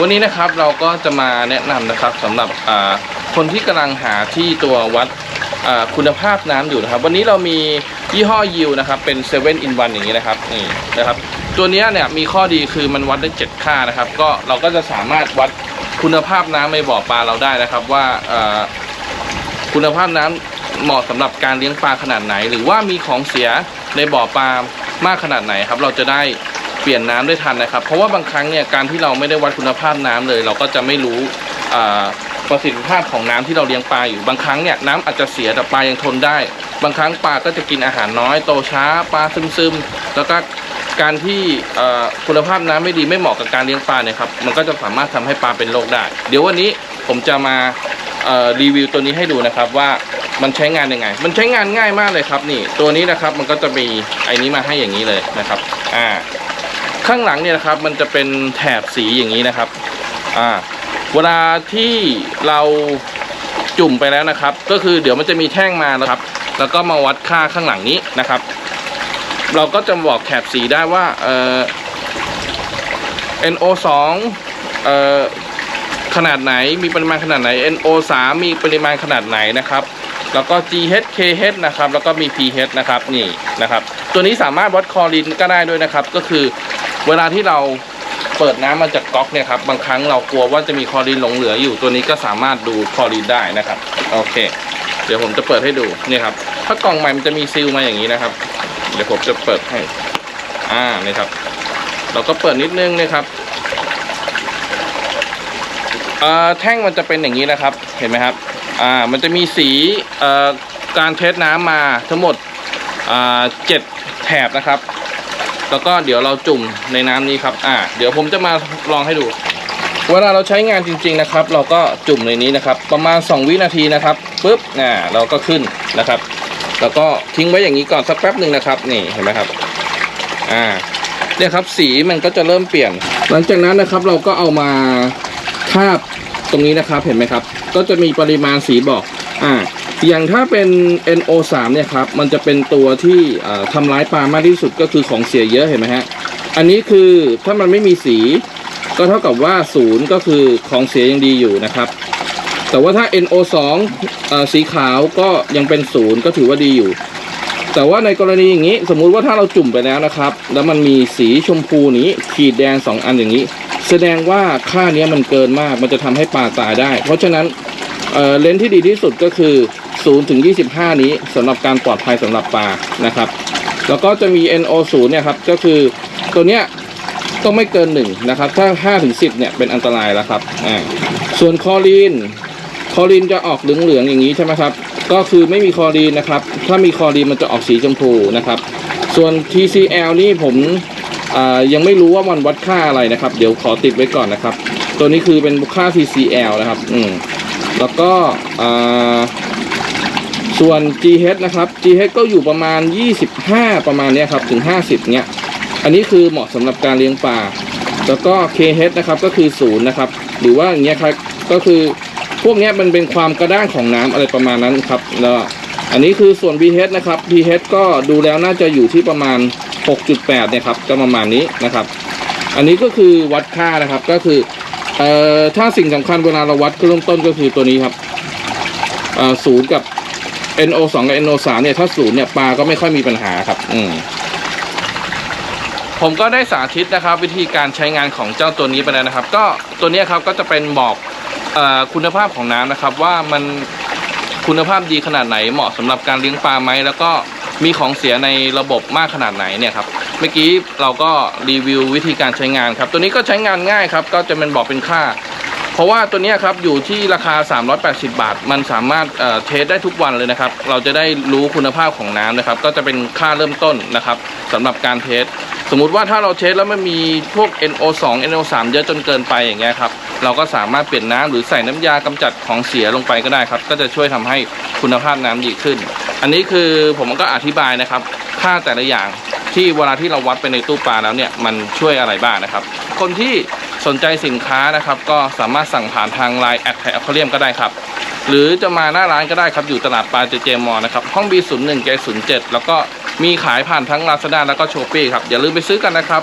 วันนี้นะครับเราก็จะมาแนะนำนะครับสำหรับคนที่กำลังหาที่ตัววัดคุณภาพน้ำอยู่นะครับ วันนี้เรามียี่ห้อยิวนะครับเป็น7 in 1อย่างนี้นะครับนี่นะครับตัวนี้เนี่ยมีข้อดีคือมันวัดได้ 7 ค่านะครับก็เราก็จะสามารถวัดคุณภาพน้ำในบ่อปลาเราได้นะครับว่าคุณภาพน้ำเหมาะสำหรับการเลี้ยงปลาขนาดไหน หรือว่ามีของเสียในบ่อปลามากขนาดไหนครับเราจะได้ ปลี่ยนน้ำได้ทันนะครับ เพราะว่าบางครั้งเนี่ยการที่เราไม่ได้วัดคุณภาพน้ำเลย เราก็จะไม่รู้ประสิทธิภาพของน้ำที่เราเลี้ยงปลาอยู่บางครั้งเนี่ยน้ำอาจจะเสียแต่ปลายังทนได้ บางครั้งปลาก็จะกินอาหารน้อยโตช้าปลาซึมๆแล้วก็การที่คุณภาพน้ำไม่ดีไม่เหมาะกับการเลี้ยงปลาเนี่ยครับมันก็จะสามารถทำให้ปลาเป็นโรคได้ เดี๋ยววันนี้ผมจะมารีวิวตัวนี้ให้ดูนะครับว่ามันใช้งานยังไง มันใช้งานง่ายมากเลยครับนี่ตัวนี้นะครับมันก็จะมีไอ้นี้มาให้อย่างนี้เลยนะครับอ่า ข้างหลังเนี่ยนะครับมันจะเป็นแถบสีอย่างนี้นะครับอ่าเวลาที่เราจุ่มไปแล้วนะครับ ก็คือเดี๋ยวมันจะมีแท่งมาแล้วครับ แล้วก็มาวัดค่าข้างหลังนี้นะครับ เราก็จะบอกแถบสีได้ว่าเอ่อ NO2 เอ่อขนาดไหนมีปริมาณขนาดไหน NO3 มีปริมาณขนาดไหนนะครับ แล้วก็ GH KH นะครับ แล้วก็มี pH นะครับนี่นะครับ ตัวนี้สามารถวัดคอรีนก็ได้ด้วยนะครับ ก็คือ เวลาที่เราเปิดน้ำมาจากก๊อกเนี่ยครับบางครั้งเรากลัวว่าจะมีคลอรีนหลงเหลืออยู่ตัวนี้ก็สามารถดูคลอรีนได้นะครับโอเค เดี๋ยวผมจะเปิดให้ดูนี่ครับถ้ากล่องใหม่มันจะมีซีลมาอย่างนี้นะครับ เดี๋ยวผมจะเปิดให้ อ่านี่ครับ เราก็เปิดนิดนึงนะครับเอ่อแท่งมันจะเป็นอย่างนี้นะครับเห็นไหมครับอ่ามันจะมีสีเอ่อการเทสน้ำมาทั้งหมดอ่าเจ็ดแถบนะครับ แล้วก็เดี๋ยวเราจุ่มในน้ำนี้ครับ อ่า เดี๋ยวผมจะมาลองให้ดู เวลาเราใช้งานจริง ๆนะครับ เราก็จุ่มในนี้นะครับ ประมาณ 2 วินาทีนะครับปุ๊บอ่าเราก็ขึ้นนะครับ แล้วก็ทิ้งไว้อย่างนี้ก่อนสักแป๊บหนึ่งนะครับ นี่เห็นไหมครับ อ่า เนี่ยครับสีมันก็จะเริ่มเปลี่ยน หลังจากนั้นนะครับเราก็เอามาทาบตรงนี้นะครับเห็นไหมครับ ก็จะมีปริมาณสีบอก อ่า อย่างถ้าเป็น NO3 เนี่ยครับ มันจะเป็นตัวที่ทำร้ายปลามากที่สุดก็คือของเสียเยอะเห็นไหมฮะ อันนี้คือถ้ามันไม่มีสีก็เท่ากับว่าศูนย์ก็คือของเสียยังดีอยู่นะครับ แต่ว่าถ้า NO2 สีขาวก็ยังเป็นศูนย์ก็ถือว่าดีอยู่ แต่ว่าในกรณีอย่างนี้ สมมุติว่าถ้าเราจุ่มไปแล้วนะครับ แล้วมันมีสีชมพูนี้ขีดแดงสองอันอย่างนี้ แสดงว่าค่าเนี้ยมันเกินมากมันจะทำให้ปลาตายได้ เพราะฉะนั้น เลนส์ที่ดีที่สุดก็คือ0ถึง25 นี้สำหรับการปลอดภัยสำหรับปลานะครับ แล้วก็จะมี NO0 เนี่ยครับก็คือตัวเนี้ยต้องไม่เกิน1นะครับถ้า5ถึง10เนี่ยเป็นอันตรายแล้วครับอ่าส่วนคอรีนคอรีนจะออกเหลืองๆอย่างนี้ใช่ไหมครับก็คือไม่มีคอรีนนะครับ ถ้ามีคอรีนมันจะออกสีชมพูนะครับ ส่วน TCL นี่ผมอ่ายังไม่รู้ว่ามันวัดค่าอะไรนะครับ เดี๋ยวขอติดไว้ก่อนนะครับ ตัวนี้คือเป็นค่า TCL นะครับ อืม แล้วก็ส่วน GH นะครับ GH ก็อยู่ประมาณ 25 ประมาณนี้ครับ ถึง 50เนี้ย อันนี้คือเหมาะสำหรับการเลี้ยงปลา แล้วก็ KH นะครับก็คือศูนย์นะครับ หรือว่าอย่างเงี้ยครับ ก็คือพวกเนี้ยมันเป็นความกระด้างของน้ำอะไรประมาณนั้นครับ แล้วอันนี้คือส่วน VH นะครับ VH ก็ดูแล้วน่าจะอยู่ที่ประมาณ 6.8 เนี่ยครับ ก็ประมาณนี้นะครับ อันนี้ก็คือวัดค่านะครับ ก็คือ เอ่อถ้าสิ่งสำคัญเวลาเราวัดเริ่มต้นก็คือตัวนี้ครับศูนย์กับ NO2 กับ NO3 เนี่ยถ้าศูนย์เนี่ยปลาก็ไม่ค่อยมีปัญหาครับ อืมผมก็ได้สาธิตนะครับ วิธีการใช้งานของเจ้าตัวนี้ไปแล้วนะครับ ก็ตัวนี้ครับก็จะเป็นบอกออคุณภาพของน้ำนะครับ ว่ามันคุณภาพดีขนาดไหนเหมาะสำหรับการเลี้ยงปลาไหมแล้วก็ มีของเสียในระบบมากขนาดไหนเนี่ยครับเมื่อกี้เราก็รีวิววิธีการใช้งานครับ ตัวนี้ก็ใช้งานง่ายครับ ก็จะเป็นบอกเป็นค่า เพราะว่าตัวนี้ครับอยู่ที่ราคา 380 บาท มันสามารถเอ่อเทสได้ทุกวันเลยนะครับ เราจะได้รู้คุณภาพของน้ำนะครับ ก็จะเป็นค่าเริ่มต้นนะครับสำหรับการเทสสมมุติว่าถ้าเราเทสแล้วมันมีพวก NO2 NO3 เยอะจนเกินไปอย่างเงี้ยครับ เราก็สามารถเปลี่ยนน้ำหรือใส่น้ำยากำจัดของเสียลงไปก็ได้ครับ ก็จะช่วยทำให้คุณภาพน้ำดีขึ้น อันนี้คือผมก็อธิบายนะครับ ค่าแต่ละอย่างที่เวลาที่เราวัดไปในตู้ปลาแล้วเนี่ยมันช่วยอะไรบ้างนะครับ คนที่สนใจสินค้านะครับ ก็สามารถสั่งผ่านทางไลน์แอดไทอควาเรียมก็ได้ครับ หรือจะมาหน้าร้านก็ได้ครับ อยู่ตลาดปลาเจเจมอนะครับ ห้อง B01 เจ07แล้วก็มีขายผ่านทั้ง Lazada แล้วก็ Shopee ครับ อย่าลืมไปซื้อกันนะครับ